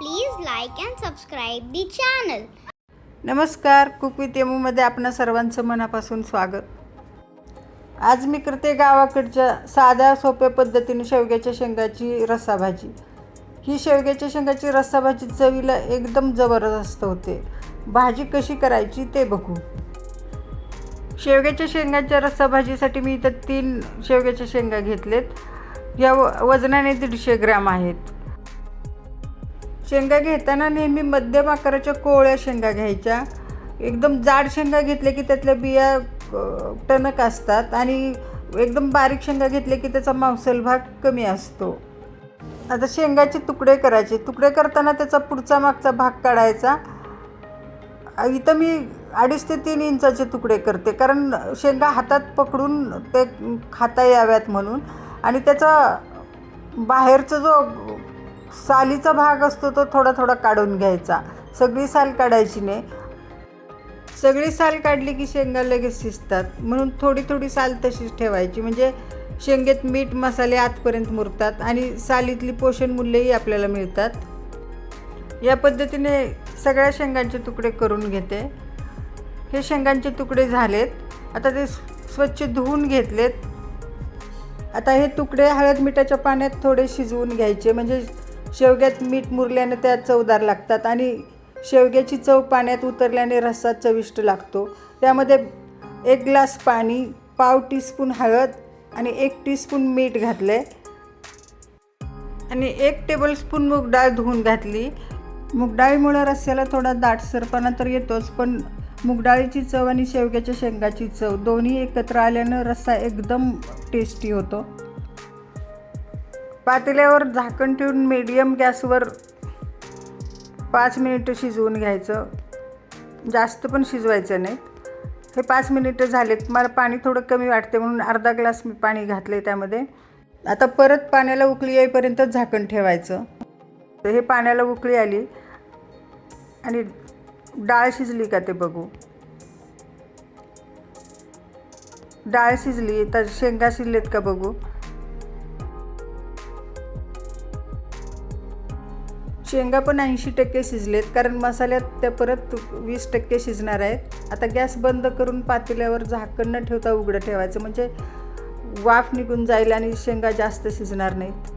Please like and subscribe the channel नमस्कार cook with यमूमध्ये आपणा सर्वांचं मनापासून स्वागत. आज मी करते गावाकडच्या साध्या सोप्या पद्धतीने शेवग्याच्या शेंगाची रस्साभाजी. ही शेवग्याच्या शेंगाची रस्साभाजी चवीला एकदम जबरदस्त होते. भाजी कशी करायची ते बघू. शेवग्याच्या शेंगाच्या रस्साभाजीसाठी मी इथं तीन शेवग्याच्या शेंगा घेतलेत. या व- वजनाने दीडशे ग्रॅम आहेत. शेंगा घेताना नेहमी मध्यम आकाराच्या कोवळ्या शेंगा घ्यायच्या. एकदम जाड शेंगा घेतल्या की त्यातल्या बिया टणक असतात आणि एकदम बारीक शेंगा घेतले की त्याचा मांसल भाग कमी असतो. आता शेंगाचे तुकडे करायचे. तुकडे करताना त्याचा पुढचा मागचा भाग काढायचा. इथं मी अडीच ते तीन इंचाचे तुकडे करते. कारण शेंगा हातात पकडून ते खाता याव्यात म्हणून. आणि त्याचा बाहेरचा जो सालीचा भाग असतो तो थोडा थोडा काढून घ्यायचा. सगळी साल काढायची नाही. सगळी साल काढली की शेंगा लगेच शिजतात. म्हणून थोडी थोडी साल तशीच ठेवायची. म्हणजे शेंगेत मीठ मसाले आतपर्यंत मुरतात आणि सालीतली पोषण मूल्यही आपल्याला मिळतात. या पद्धतीने सगळ्या शेंगांचे तुकडे करून घेते. हे शेंगांचे तुकडे झालेत. आता ते स्वच्छ धुवून घेतलेत. आता हे तुकडे हळद मिठाच्या पाण्यात थोडे शिजवून घ्यायचे. म्हणजे शेवग्यात मीठ मुरल्याने त्या चवदार लागतात आणि शेवग्याची चव पाण्यात उतरल्याने रस्सा चविष्ट लागतो. त्यामध्ये एक ग्लास पाणी पाव टीस्पून हळद आणि एक टीस्पून मीठ घातले. आणि एक टेबलस्पून मूग डाळ धुवून घातली. मूग डाळीमुळं रस्स्याला थोडा दाटसरपणा तर येतोच पण मूग डाळीची चव आणि शेवग्याच्या शेंगाची चव दोन्ही एकत्र आल्यानं रस्सा एकदम टेस्टी होतो. पातेल्यावर झाकण ठेवून मीडियम गॅसवर पाच मिनिटं शिजवून घ्यायचं. जास्त पण शिजवायचं नाही. हे पाच मिनिटं झालेत. मला पाणी थोडं कमी वाटते म्हणून अर्धा ग्लास मी पाणी घातलं आहे त्यामध्ये. आता परत पाण्याला उकळी येईपर्यंत झाकण ठेवायचं. तर हे पाण्याला उकळी आली आणि डाळ शिजली का ते बघू. डाळ शिजली तर शेंगा शिजलेत का बघू. शेंगा पण ऐंशी टक्के शिजलेत कारण मसाल्यात त्या परत वीस टक्के शिजणार आहेत. आता गॅस बंद करून पातेल्यावर झाकण न ठेवता उघडं ठेवायचं म्हणजे वाफ निघून जाईल आणि शेंगा जास्त शिजणार नाहीत.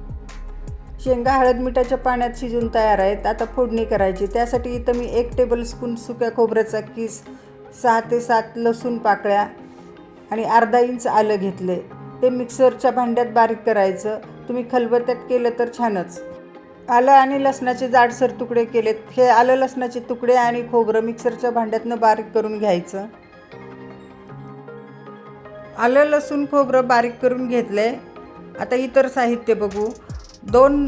शेंगा हळद मिठाच्या पाण्यात शिजून तयार आहेत आता फोडणी करायची. त्यासाठी इथं मी एक टेबलस्पून सुक्या खोबऱ्याचा किस सहा ते सात लसूण पाकळ्या आणि अर्धा इंच आलं घेतले ते मिक्सरच्या भांड्यात बारीक करायचं. तुम्ही खलबत्त्यात केलं तर छानच. आलं आणि लसणाचे जाडसर तुकडे केलेत. हे आलं लसणाचे तुकडे आणि खोबरं मिक्सरच्या भांड्यातनं बारीक करून घ्यायचं. आलं लसूण खोबरं बारीक करून घेतलं आहे आता इतर साहित्य बघू. दोन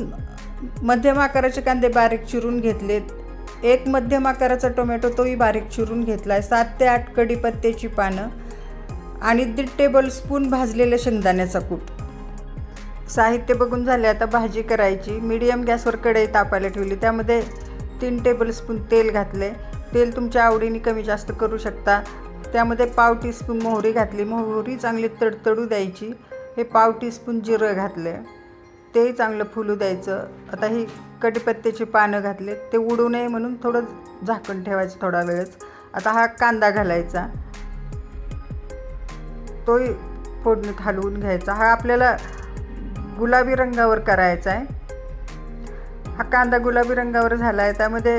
मध्यम आकाराचे कांदे बारीक चिरून घेतलेत. एक मध्यम आकाराचा टोमॅटो तोही बारीक चिरून घेतला आहे सात ते आठ कढीपत्त्याची पानं आणि दीड टेबल स्पून भाजलेलं शेंगदाण्याचा कूट. साहित्य बघून झाले आता भाजी करायची. मीडियम गॅसवर कढई तापायला ठेवली. त्यामध्ये तीन टेबलस्पून तेल घातले. तेल तुमच्या आवडीने कमी जास्त करू शकता. त्यामध्ये पाव टीस्पून मोहरी घातली. मोहरी चांगली तडतडू द्यायची. हे पाव टीस्पून जिरं घातले. तेही चांगलं फुलू द्यायचं. आता ही कडीपत्त्याची पानं घातले. ते उडू नये म्हणून थोडं झाकण ठेवायचं थोडा वेळच. आता हा कांदा घालायचा. तोही फोडणीत हलवून घ्यायचा. हा आपल्याला गुलाबी रंगावर करायचा आहे. हा कांदा गुलाबी रंगावर झाला आहे त्यामध्ये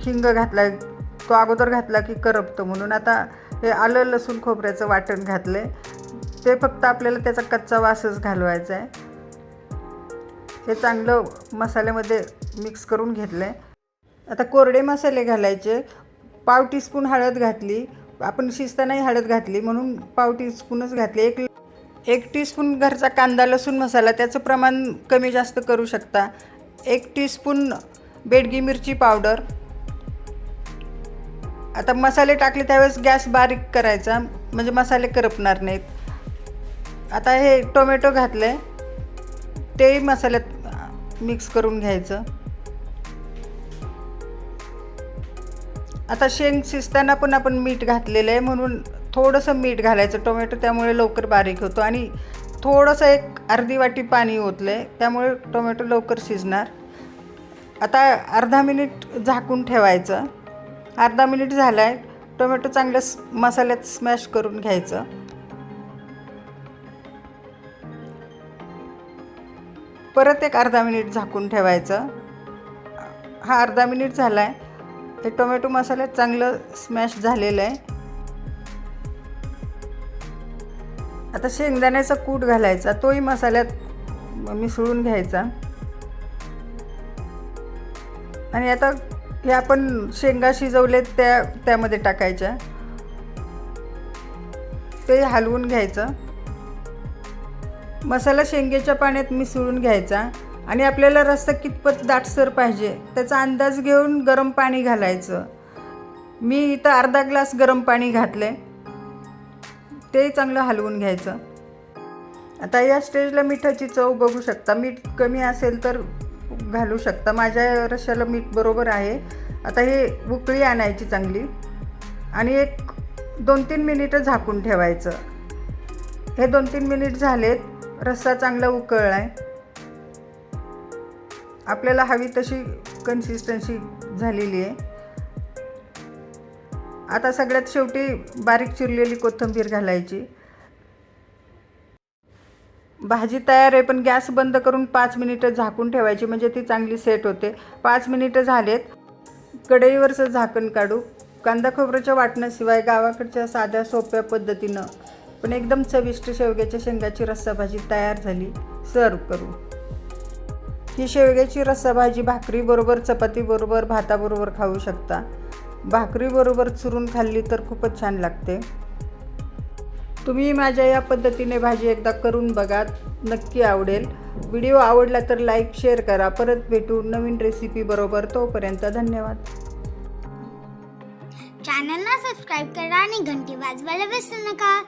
हिंग घातला आहे तो अगोदर घातला की करपतो. म्हणून आता हे आलं लसूण खोबऱ्याचं वाटण घातलं आहे ते फक्त आपल्याला त्याचा कच्चा वासच घालवायचा आहे. हे चांगलं मसाल्यामध्ये मिक्स करून घेतलं आहे आता कोरडे मसाले घालायचे. पाव टीस्पून हळद घातली. आपण शिजतानाही हळद घातली. म्हणून पाव टीस्पूनच घातली. एक एक टीस्पून घरचा कांदा लसूण मसाला त्याचं प्रमाण कमी जास्त करू शकता. एक टीस्पून बेडगी मिरची पावडर आता मसाले टाकले त्यावेळेस गॅस बारीक करायचा म्हणजे मसाले करपणार नाहीत. आता हे टोमॅटो घातले तेही मसाल्यात मिक्स करून घ्यायचं. आता शेंग शिजताना पण आपण मीठ घातलेलं आहे म्हणून थोडंसं मीठ घालायचं. टोमॅटो त्यामुळे लवकर बारीक होतो आणि थोडंसं एक अर्धी वाटी पाणी ओतलं आहे त्यामुळे टोमॅटो लवकर शिजणार. आता अर्धा मिनिट झाकून ठेवायचं. अर्धा मिनिट झाला आहे टोमॅटो चांगलं मसाल्यात स्मॅश करून घ्यायचं. परत एक अर्धा मिनिट झाकून ठेवायचं. हा अर्धा मिनिट झाला आहे हे टोमॅटो मसाल्यात चांगलं स्मॅश झालेलं आहे. आता शेंगदाण्याचा कूट घालायचा तोही मसाल्यात मिसळून घ्यायचा. आणि आता हे आपण शेंगा शिजवलेत त्या त्यामध्ये टाकायच्या. ते हलवून घ्यायचं. मसाला शेंगेच्या पाण्यात मिसळून घ्यायचा. आणि आपल्याला रस्ता कितपत दाटसर पाहिजे त्याचा अंदाज घेऊन गरम पाणी घालायचं. मी इथं अर्धा ग्लास गरम पाणी घातले ते चांगलं हलवून घ्यायचं. आता या स्टेजला मिठाची चव बघू शकता. मीठ कमी असेल तर घालू शकता. माझ्या रश्श्याला मीठ बरोबर आहे. आता हे उकळी आणायची चांगली. आणि एक दोन तीन मिनिटं झाकून ठेवायचं. हे दोन तीन मिनिट झालेत. रस्सा चांगला उकळला आहे आपल्याला हवी तशी कन्सिस्टन्सी झालेली आहे. आता सगळ्यात शेवटी बारीक चिरलेली कोथिंबीर घालायची. भाजी तयार आहे पण गॅस बंद करून पाच मिनिटं झाकून ठेवायची म्हणजे ती चांगली सेट होते. पाच मिनिटं झालेत. कढईवरचं झाकण काढू. कांदा खोबऱ्याच्या वाटण्याशिवाय गावाकडच्या साध्या सोप्या पद्धतीनं पण एकदम चविष्ट शेवग्याच्या शेंगाची रस्सा भाजी तयार झाली. सर्व करू. ही शेवग्याची रस्सा भाजी भाकरीबरोबर चपातीबरोबर भाताबरोबर खाऊ शकता. भाकरीबरोबर चुरून खाल्ली तर खूपच छान लागते. तुम्ही माझ्या या पद्धतीने भाजी एकदा करून बघा नक्की आवडेल. व्हिडिओ आवडला तर लाईक शेअर करा. परत भेटू नवीन रेसिपी बरोबर. तोपर्यंत धन्यवाद. चॅनलला सबस्क्राईब करा आणि घंटी वाजवायला विसरू नका.